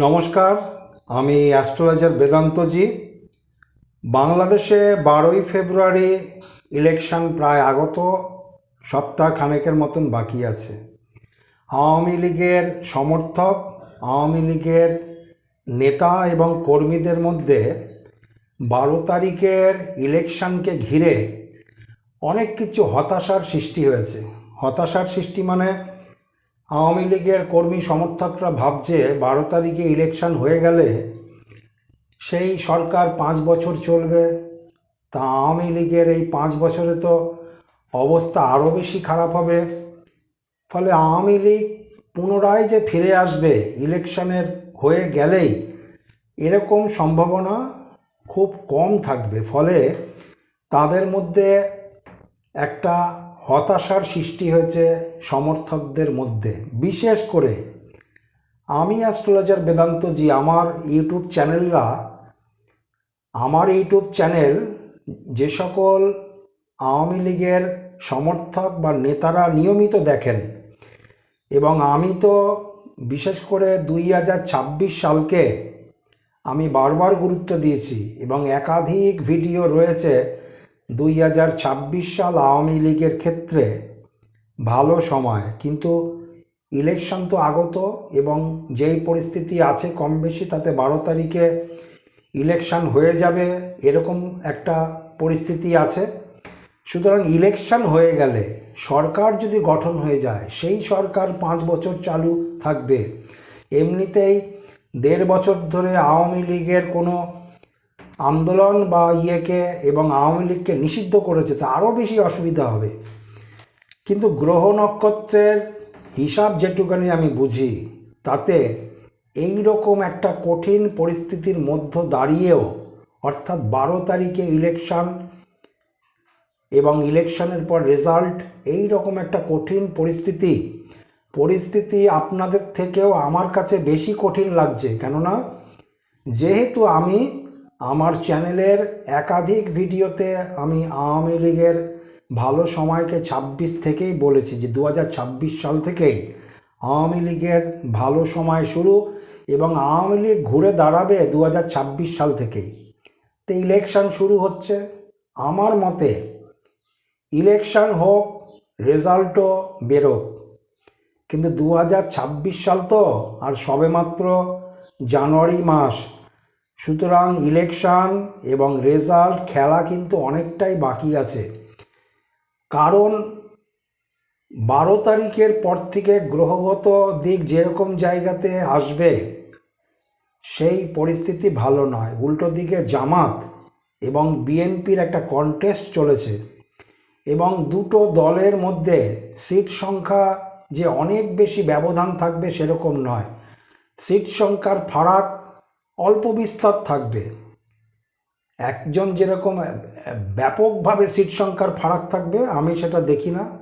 নমস্কার, আমি অ্যাস্ট্রোলজার বেদান্তজি। বাংলাদেশে বারোই ফেব্রুয়ারি ইলেকশন প্রায় আগত সপ্তাহ খানেকের মতন বাকি আছে। আওয়ামী লীগের সমর্থক, আওয়ামী লীগের নেতা এবং কর্মীদের মধ্যে বারো তারিখের ইলেকশনকে ঘিরে অনেক কিছু হতাশার সৃষ্টি হয়েছে। হতাশার সৃষ্টি মানে আওয়ামী লীগের কর্মী সমর্থকরা ভাবছে বারো তারিখে ইলেকশন হয়ে গেলে সেই সরকার পাঁচ বছর চলবে। তা আওয়ামী লীগের এই পাঁচ বছরে তো অবস্থা আরও বেশি খারাপ হবে। ফলে আওয়ামী লীগ পুনরায় যে ফিরে আসবে ইলেকশনের হয়ে গেলেই এরকম সম্ভাবনা খুব কম থাকবে। ফলে তাদের মধ্যে একটা হতাশার সৃষ্টি হয়েছে সমর্থকদের মধ্যে। বিশেষ করে আমি অ্যাস্ট্রোলজার বেদান্তজি আমার ইউটিউব চ্যানেলরা, আমার ইউটিউব চ্যানেল যে সকল আওয়ামী লীগের সমর্থক বা নেতারা নিয়মিত দেখেন এবং আমি তো বিশেষ করে দুই হাজার ছাব্বিশ সালকে আমি বারবার গুরুত্ব দিয়েছি এবং একাধিক ভিডিও রয়েছে দুই হাজার ছাব্বিশ সাল আওয়ামী লীগের ক্ষেত্রে ভালো সময়, কিন্তু ইলেকশন তো আগত এবং যেই পরিস্থিতি আছে কম বেশি তাতে বারো তারিখে ইলেকশন হয়ে যাবে এরকম একটা পরিস্থিতি আছে। সুতরাং ইলেকশন হয়ে গেলে সরকার যদি গঠন হয়ে যায়, সেই সরকার পাঁচ বছর চালু থাকবে। এমনিতেই দেড় বছর ধরে আওয়ামী লীগের কোনো আন্দোলন বা ইয়েকে এবং আওয়ামী লীগকে নিষিদ্ধ করেছে, তা আরও বেশি অসুবিধা হবে। কিন্তু গ্রহ নক্ষত্রের হিসাব যেটুকানি আমি বুঝি, তাতে এই রকম একটা কঠিন পরিস্থিতির মধ্য দাঁড়িয়েও, অর্থাৎ বারো তারিখে ইলেকশান এবং ইলেকশনের পর রেজাল্ট এই রকম একটা কঠিন পরিস্থিতি পরিস্থিতি আপনাদের থেকেও আমার কাছে বেশি কঠিন লাগছে। কেননা, যেহেতু আমি আমার চ্যানেলের একাধিক ভিডিওতে আমি আওয়ামী লীগের ভালো সময়কে ছাব্বিশ থেকেই বলেছি যে দু হাজার ছাব্বিশ সাল থেকেই আওয়ামী লীগের ভালো সময় শুরু এবং আওয়ামী লীগ ঘুরে দাঁড়াবে দু হাজার ছাব্বিশ সাল থেকেই। তো ইলেকশন শুরু হচ্ছে। আমার মতে ইলেকশান হোক, রেজাল্টও বেরোক। কিন্তু দু হাজার ছাব্বিশ সাল তো আর সবেমাত্র জানুয়ারি মাস। সুতরাং ইলেকশন এবং রেজাল্ট খেলা কিন্তু অনেকটাই বাকি আছে। কারণ বারো তারিখের পর থেকে গ্রহগত দিক যেরকম জায়গাতে আসবে, সেই পরিস্থিতি ভালো নয়। উল্টো দিকে জামাত এবং বিএনপির একটা কন্টেস্ট চলেছে এবং দুটো দলের মধ্যে সিট সংখ্যা যে অনেক বেশি ব্যবধান থাকবে সেরকম নয়। সিট সংখ্যার ফারাক অল্প বিস্তর থাকবে। একজন যেরকম ব্যাপকভাবে সিট সংখ্যার ফারাক থাকবে, আমি সেটা দেখি না।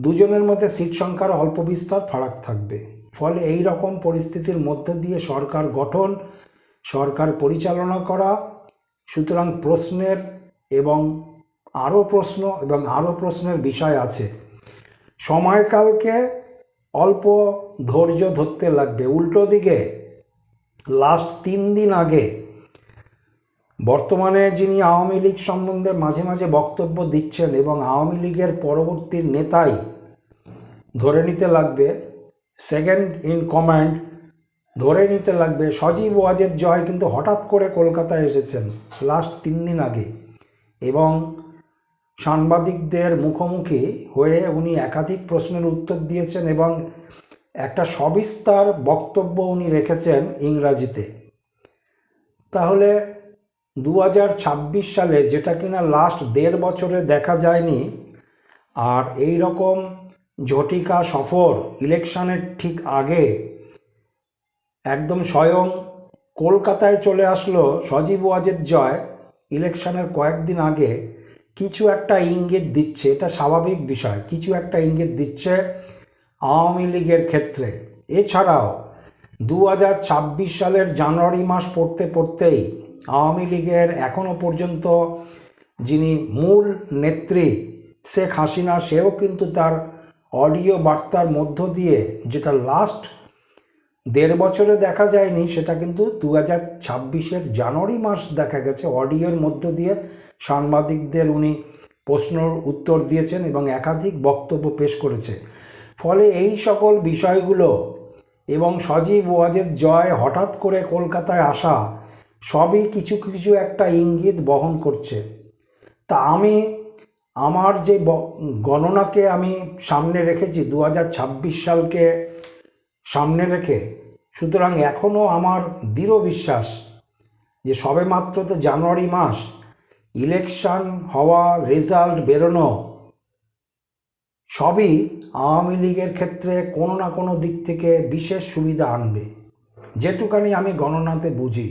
দুজনের মধ্যে সিট সংখ্যার অল্প বিস্তর ফারাক থাকবে। ফলে এই রকম পরিস্থিতির মধ্য দিয়ে সরকার গঠন, সরকার পরিচালনা করা, সুতরাং প্রশ্নের এবং আরও প্রশ্ন এবং আরও প্রশ্নের বিষয় আছে। সময়কালকে অল্প ধৈর্য ধরতে লাগবে। উল্টো দিকে লাস্ট তিন দিন আগে বর্তমানে যিনি আওয়ামী লীগ সম্বন্ধে মাঝে মাঝে বক্তব্য দিচ্ছেন এবং আওয়ামী লীগের পরবর্তী নেতাই ধরে নিতে লাগবে সেকেন্ড ইন কমান্ড ধরে নিতে লাগবে, সজীব ওয়াজেদ জয় কিন্তু হঠাৎ করে কলকাতায় এসেছেন লাস্ট তিন দিন আগে এবং সাংবাদিকদের মুখোমুখি হয়ে উনি একাধিক প্রশ্নের উত্তর দিয়েছেন এবং একটা সবিস্তার বক্তব্য উনি রেখেছেন ইংরাজিতে। তাহলে দু হাজার ছাব্বিশ সালে যেটা কিনা লাস্ট দেড় বছরে দেখা যায়নি, আর এই রকম ঝটিকা সফর ইলেকশনের ঠিক আগে একদম স্বয়ং কলকাতায় চলে আসলো সজীব ওয়াজেদ জয় ইলেকশনের কয়েকদিন আগে। কিছু একটা ইঙ্গিত দিচ্ছে, এটা স্বাভাবিক বিষয়, কিছু একটা ইঙ্গিত দিচ্ছে আওয়ামী লীগের ক্ষেত্রে। এছাড়াও দু হাজার ছাব্বিশ সালের জানুয়ারি মাস পড়তে পড়তেই আওয়ামী লীগের এখনও পর্যন্ত যিনি মূল নেত্রী শেখ হাসিনা, সেও কিন্তু তার অডিও বার্তার মধ্য দিয়ে যেটা লাস্ট দেড় বছরে দেখা যায়নি, সেটা কিন্তু দু হাজার ছাব্বিশের জানুয়ারি মাস দেখা গেছে। অডিওর মধ্য দিয়ে সাংবাদিকদের উনি প্রশ্নর উত্তর দিয়েছেন এবং একাধিক বক্তব্য পেশ করেছে। ফলে এই সকল বিষয়গুলো এবং সজীব ওয়াজের জয় হঠাৎ করে কলকাতায় আসা সবই কিছু কিছু একটা ইঙ্গিত বহন করছে। তা আমি, আমার যে গণনাকে আমি সামনে রেখেছি দু হাজার ছাব্বিশ সালকে সামনে রেখে, সুতরাং এখনও আমার দৃঢ় বিশ্বাস যে সবেমাত্র তো জানুয়ারি মাস, ইলেকশান হওয়া, রেজাল্ট বেরোনো সবই আওয়ামী লীগের ক্ষেত্রে কোনো না কোনো দিক থেকে বিশেষ সুবিধা আনবে। যেটুকানি আমি গণনাতে বুঝি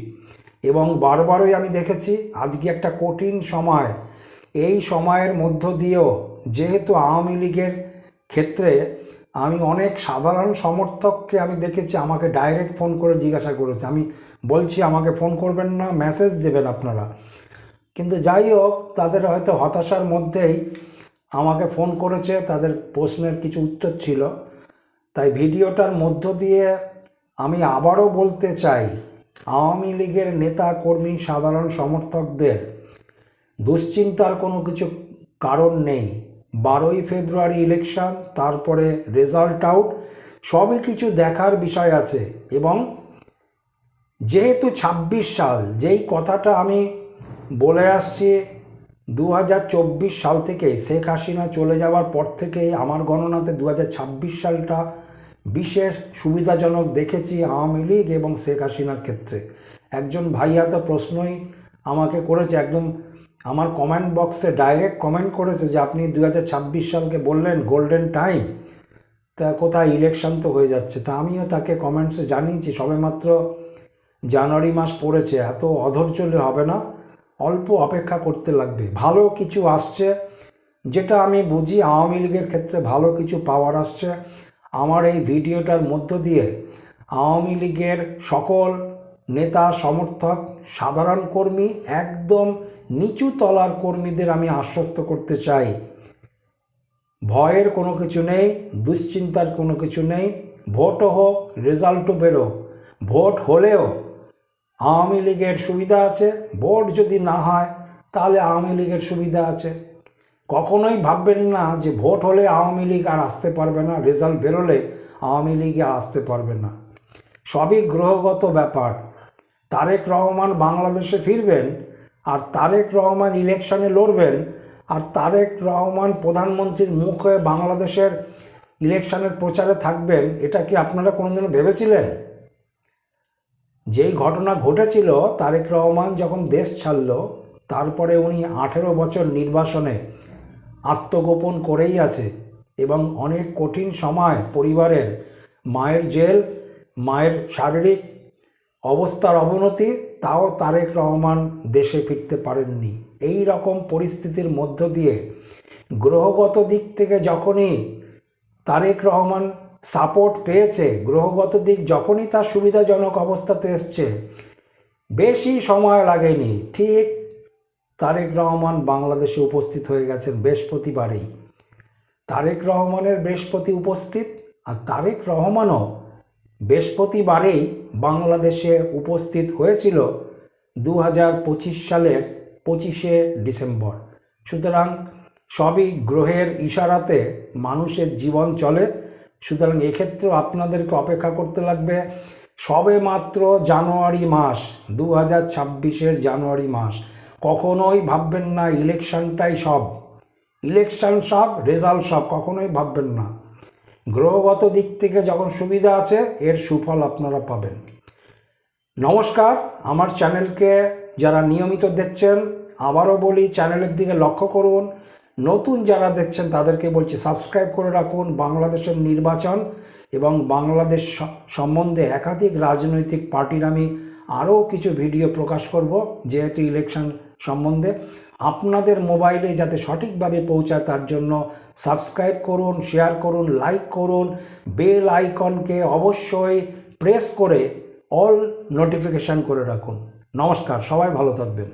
এবং বারবারই আমি দেখেছি, আজকে একটা কঠিন সময়। এই সময়ের মধ্য দিয়েও যেহেতু আওয়ামী লীগের ক্ষেত্রে আমি অনেক সাধারণ সমর্থককে আমি দেখেছি, আমাকে ডাইরেক্ট ফোন করে জিজ্ঞাসা করেছে। আমি বলছি, আমাকে ফোন করবেন না, মেসেজ দেবেন আপনারা। কিন্তু যাই হোক, তাদের হয়তো হতাশার মধ্যেই আমাকে ফোন করেছে, তাদের প্রশ্নের কিছু উত্তর ছিল। তাই ভিডিওটার মধ্য দিয়ে আমি আবারও বলতে চাই, আওয়ামী লীগের নেতা কর্মী সাধারণ সমর্থকদের, দুশ্চিন্তার কোনো কিছু কারণ নেই। বারোই ফেব্রুয়ারি ইলেকশন, তারপরে রেজাল্ট আউট, সবই কিছু দেখার বিষয় আছে এবং যেহেতু ২৬ সাল, যেই কথাটা আমি বলে আসছি দু হাজার চব্বিশ সাল থেকে শেখ হাসিনা চলে যাওয়ার পর থেকেই আমার গণনাতে দু হাজার ছাব্বিশ সালটা বিশেষ সুবিধাজনক দেখেছি আওয়ামী লীগ এবং শেখ হাসিনার ক্ষেত্রে। একজন ভাইয়া তো প্রশ্নই আমাকে করেছে, একদম আমার কমেন্ট বক্সে ডাইরেক্ট কমেন্ট করেছে যে, আপনি দু হাজার ছাব্বিশ সালকে বললেন গোল্ডেন টাইম তা কোথায় ইলেকশন তো হয়ে যাচ্ছে? তা আমিও তাকে কমেন্টসে জানিয়েছি, সবেমাত্র জানুয়ারি মাস পড়েছে, এত অধৈর্যলে হবে না। অল্প অপেক্ষা করতে লাগবে। ভালো কিছু আসছে, যেটা আমি বুঝি আওয়ামী লীগের ক্ষেত্রে ভালো কিছু পাওয়ার আসছে। আমার এই ভিডিওটার মধ্য দিয়ে আওয়ামী লীগের সকল নেতা, সমর্থক, সাধারণ কর্মী, একদম নিচু তলার কর্মীদের আমি আশ্বস্ত করতে চাই। ভয়ের কোনো কিছু নেই, দুশ্চিন্তার কোনো কিছু নেই। ভোটও হোক, রেজাল্টও বেরো ভোট হলেও আওয়ামী লীগের সুবিধা আছে, ভোট যদি না হয়, তাহলে আওয়ামী লীগের সুবিধা আছে। কখনোই ভাববেন না যে ভোট হলে আওয়ামী লীগ আর আসতে পারবে না, রেজাল্ট বেরোলে আওয়ামী লীগ আসতে পারবে না। সবই গ্রহগত ব্যাপার। তারেক রহমান বাংলাদেশে ফিরবেন আর তারেক রহমান ইলেকশনে লড়বেন আর তারেক রহমান প্রধানমন্ত্রীর মুখ হয়ে বাংলাদেশের ইলেকশনের প্রচারে থাকবেন, এটা কি আপনারা কোনোদিনও ভেবেছিলেন? যেই ঘটনা ঘটেছিল, তারেক রহমান যখন দেশ ছাড়ল, তারপরে উনি আঠেরো বছর নির্বাসনে আত্মগোপন করেই আছে এবং অনেক কঠিন সময় পরিবারের মায়ের জেল, মায়ের শারীরিক অবস্থার অবনতি, তাও তারেক রহমান দেশে ফিরতে পারেননি। এই রকম পরিস্থিতির মধ্য দিয়ে গ্রহগত দিক থেকে যখনই তারেক রহমান সাপোর্ট পেয়েছে, গ্রহগত দিক যখনই তার সুবিধাজনক অবস্থাতে এসছে, বেশি সময় লাগেনি। ঠিক তারেক রহমান বাংলাদেশে উপস্থিত হয়ে গেছেন বৃহস্পতিবারেই। তারেক রহমানের বৃহস্পতি উপস্থিত আর তারেক রহমানও বৃহস্পতিবারেই বাংলাদেশে উপস্থিত হয়েছিল দু হাজার পঁচিশ সালের পঁচিশে ডিসেম্বর। সুতরাং সবই গ্রহের ইশারাতে মানুষের জীবন চলে। সুতরাং এক্ষেত্রেও আপনাদেরকে অপেক্ষা করতে লাগবে সবে মাত্র জানুয়ারি মাস দু হাজার ছাব্বিশের জানুয়ারি মাস। কখনোই ভাববেন না ইলেকশনটাই সব। ইলেকশন সব, রেজাল্ট সব, কখনোই ভাববেন না। গ্রহগত দিক থেকে যখন সুবিধা আছে, এর সুফল আপনারা পাবেন। নমস্কার, আমার চ্যানেলকে যারা নিয়মিত দেখছেন, আবারও বলি, চ্যানেলের দিকে লক্ষ্য করুন। নতুন যারা দেখছেন, তাদেরকে বলছি সাবস্ক্রাইব করে রাখুন। বাংলাদেশের নির্বাচন এবং বাংলাদেশ সম্বন্ধে একাধিক রাজনৈতিক পার্টির আমি আরও কিছু ভিডিও প্রকাশ করব, যেহেতু ইলেকশন সম্বন্ধে। আপনাদের মোবাইলে যাতে সঠিকভাবে পৌঁছায়, তার জন্য সাবস্ক্রাইব করুন, শেয়ার করুন, লাইক করুন। বেল আইকনকে অবশ্যই প্রেস করে অল নোটিফিকেশান করে রাখুন। নমস্কার, সবাই ভালো থাকবেন।